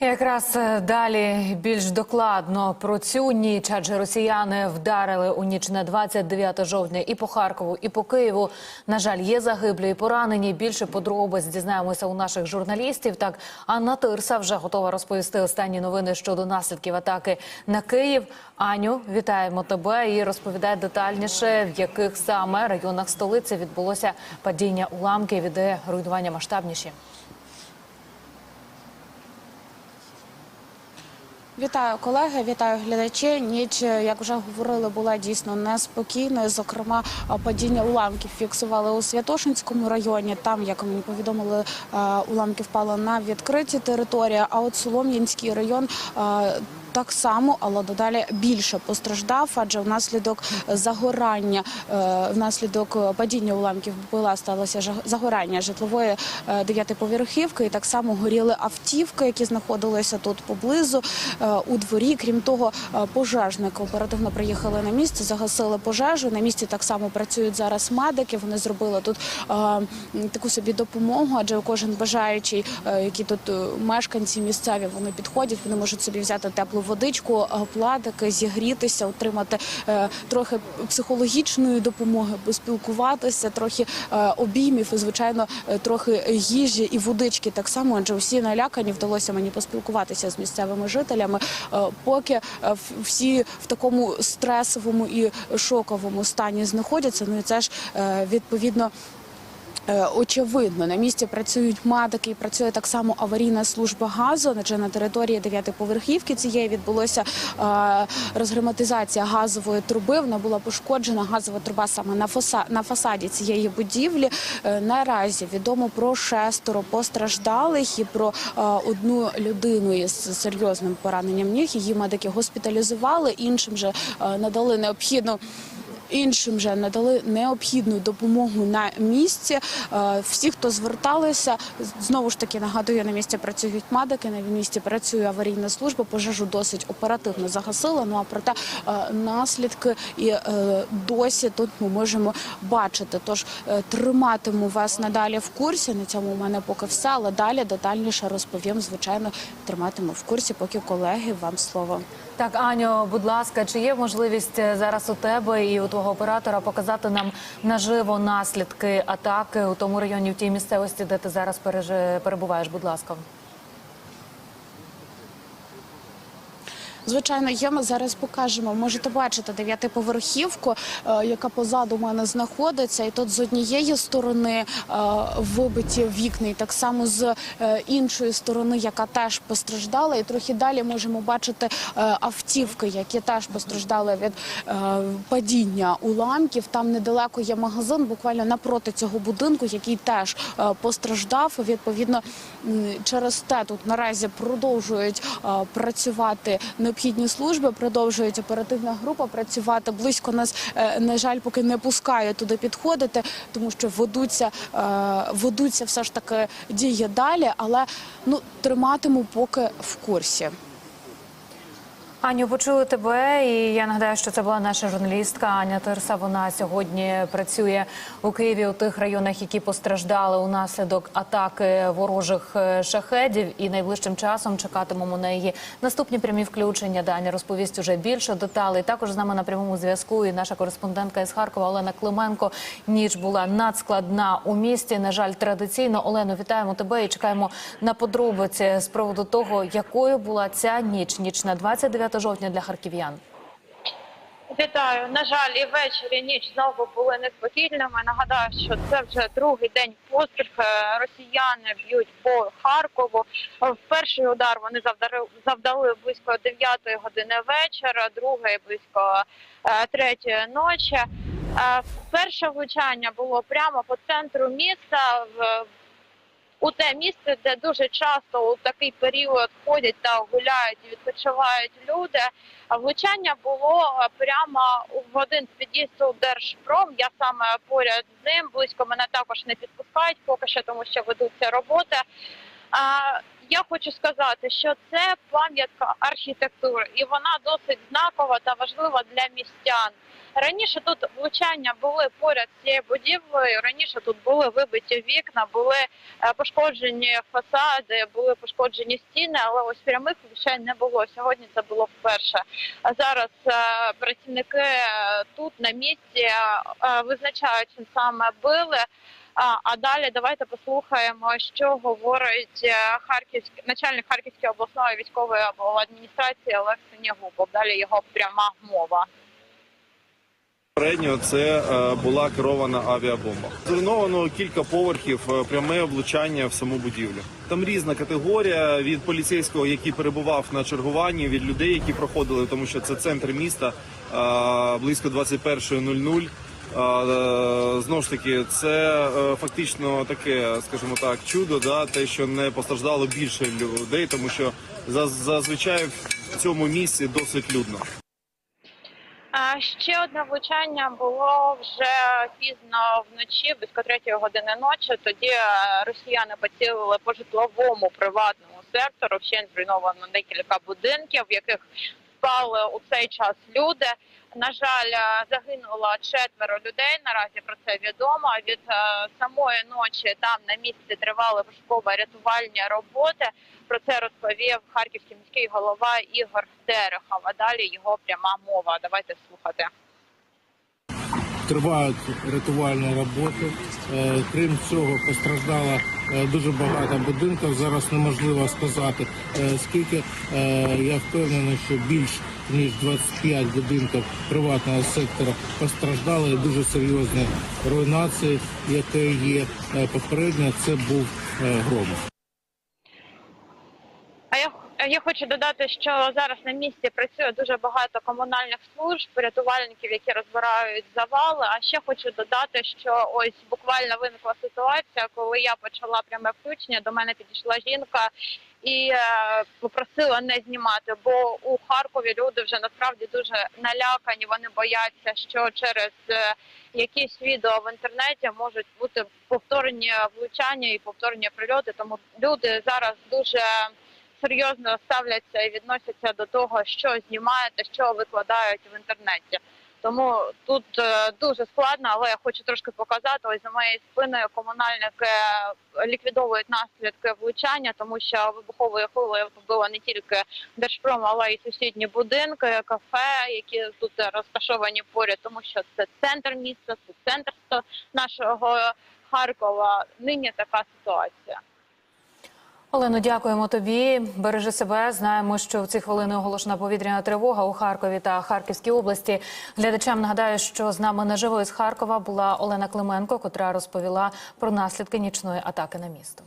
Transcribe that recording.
Якраз е, далі більш докладно про цю ніч, адже росіяни вдарили у ніч на 29 жовтня і по Харкову, і по Києву. На жаль, є загиблі і поранені. Більше подробиць дізнаємося у наших журналістів. Так, Анна Тирса вже готова розповісти останні новини щодо наслідків атаки на Київ. Аню, вітаємо тебе і розповідай детальніше, в яких саме районах столиці відбулося падіння уламків і де руйнування масштабніші. Вітаю колеги, вітаю глядачі. Ніч, як вже говорили, була дійсно неспокійною. Зокрема, падіння уламків фіксували у Святошинському районі. Там, як мені повідомили, уламки впали на відкриті території. А от Солом'янський район. Так само, але додалі більше постраждав, адже внаслідок загорання, е, внаслідок падіння уламків БПЛА сталося загорання житлової е, дев'ятиповерхівки. І так само горіли автівки, які знаходилися тут поблизу е, у дворі. Крім того, е, пожежники оперативно приїхали на місце, загасили пожежу. На місці так само працюють зараз медики. Вони зробили тут е, таку собі допомогу, адже кожен бажаючий, е, які тут е, мешканці місцеві, вони підходять, вони можуть собі взяти теплу водичку, е, платики, зігрітися, отримати е, трохи психологічної допомоги, поспілкуватися, трохи е, обіймів і звичайно трохи їжі і водички. Так само, адже всі налякані вдалося мені поспілкуватися з місцевими жителями. Поки всі в такому стресовому і шоковому стані знаходяться. Ну і це ж відповідно. Е, Очевидно, на місці працюють медики, і працює так само аварійна служба газу. Адже на території дев'ятиповерхівки цієї відбулося е, розгерметизація газової труби. Вона була пошкоджена газова труба саме на фаса на фасаді цієї будівлі. Е, наразі відомо про шестеро постраждалих і про одну людину із серйозним пораненням ніг. Її медики госпіталізували, іншим же надали необхідну. Іншим же надали необхідну допомогу на місці. Е, Всі, хто зверталися, знову ж таки нагадую, на місці працюють медики, на місці працює аварійна служба. Пожежу досить оперативно загасила. Ну а проте е, наслідки і е, досі тут ми можемо бачити. Тож триматиму вас надалі в курсі. На цьому у мене поки все, але далі детальніше розповім. Звичайно, триматиму в курсі, поки колеги вам слово. Так, Аню, будь ласка, чи є можливість зараз у тебе і у твого оператора показати нам наживо наслідки атаки у тому районі, в тій місцевості, де ти зараз перебуваєш? Будь ласка. Звичайно, є. Ми зараз покажемо. Можете бачити дев'ятиповерхівку, е, яка позаду мене знаходиться, і тут з однієї сторони е, вибиті вікна, і так само з е, іншої сторони, яка теж постраждала. І трохи далі можемо бачити автівки, які теж постраждали від падіння уламків. Там недалеко є магазин, буквально напроти цього будинку, який теж постраждав. Відповідно, через те тут наразі продовжують працювати необхідні служби, продовжують оперативна група працювати. Близько нас, е, на жаль, поки не пускає туди підходити, тому що ведуться, е, ведуться все ж таки дії далі, але ну триматиму поки в курсі. Аню, почули тебе, і я нагадаю, що це була наша журналістка Аня Тирса. Вона сьогодні працює у Києві у тих районах, які постраждали унаслідок атаки ворожих е, шахедів. І найближчим часом чекатимемо на її наступні прямі включення. де Аня розповість уже більше деталей. Також з нами на прямому зв'язку. І наша кореспондентка із Харкова Олена Клименко. Ніч була надскладна у місті. На жаль, традиційно Олено, вітаємо тебе і чекаємо на подробиці з приводу того, якою була ця ніч. Ніч на 29 жовтня для харків'ян. Вітаю. На жаль, і ввечері ніч знову були неспокійними. Нагадаю, що це вже другий день поспіль. Е, Росіяни б'ють по Харкову. Е, В перший удар вони завдали, завдали близько 9 години вечора, другий близько е, третьої ночі. Е, Перше влучання було прямо по центру міста. В у те місце, де дуже часто у такий період ходять та гуляють і відпочивають люди. Влучання було е, прямо в один з під'їздів Держпром. Я саме поряд з ним близько мене також не підпускають поки що, тому що ведуться роботи. Я хочу сказати, що це пам'ятка архітектури, і вона досить знакова та важлива для містян. Раніше тут влучання були поряд з цією будівлею. Раніше тут були вибиті вікна, були е, пошкоджені фасади, були пошкоджені стіни, але ось прямих влучань не було. Сьогодні це було вперше. А зараз е, працівники е, тут на місці визначають, саме били. А, а далі давайте послухаємо, що говорить е, харківський начальник Харківської обласної військової адміністрації Олег Синягубов. Далі його пряма мова. Попередньо це е, була керована авіабомба. Зруйновано кілька поверхів, е, пряме влучання в саму будівлю. Там різна категорія від поліцейського, який перебував на чергуванні, від людей, які проходили, тому що це центр міста близько 21.00. Е, Знову ж таки, це е, фактично таке, скажімо так, чудо, да, те, що не постраждало більше людей, тому що зазвичай в цьому місці досить людно. Ще одне влучання було вже пізно вночі, близько третьої години ночі. Тоді е, росіяни поцілили по житловому приватному сектору. Ще зруйновано декілька будинків, в яких спали у цей час люди. На жаль, е, загинуло четверо людей. Наразі про це відомо. Від е, самої ночі там на місці тривали пошуково-рятувальні роботи. Про це розповів харківський міський голова Ігор Терехов. А далі його пряма мова. Давайте слухати. Тривають рятувальні роботи. Е, Крім цього, постраждало е, дуже багато будинків. Зараз неможливо сказати е, скільки. Я впевнений, що більш ніж 25 будинків приватного сектора постраждали дуже серйозні руйнації, які є попередньо. Це був гром. А я я хочу додати, що зараз на місці працює дуже багато комунальних служб, рятувальників, які розбирають завали. А ще хочу додати, що ось буквально виникла ситуація, коли я почала пряме включення. До мене підійшла жінка і е, попросила не знімати, бо у Харкові люди вже насправді дуже налякані. Вони бояться, що через е, якісь відео в інтернеті можуть бути повторні влучання і повторні прильоти. Тому люди зараз дуже серйозно ставляться і відносяться до того, що знімають та що викладають в інтернеті. Тому тут е, дуже складно, але я хочу трошки показати. Ось за моєю спиною комунальники е, ліквідовують наслідки влучання, тому що вибуховою хвилею побило не тільки Держпром, але й сусідні будинки, кафе, які тут розташовані поряд, тому що це центр міста, це центр нашого Харкова. Нині така ситуація. Олено, дякуємо тобі. Бережи себе. Знаємо, що в ці хвилини оголошена повітряна тривога у Харкові та Харківській області. Глядачам нагадаю, що з нами наживо із Харкова була Олена Клименко, котра розповіла про наслідки нічної атаки на місто.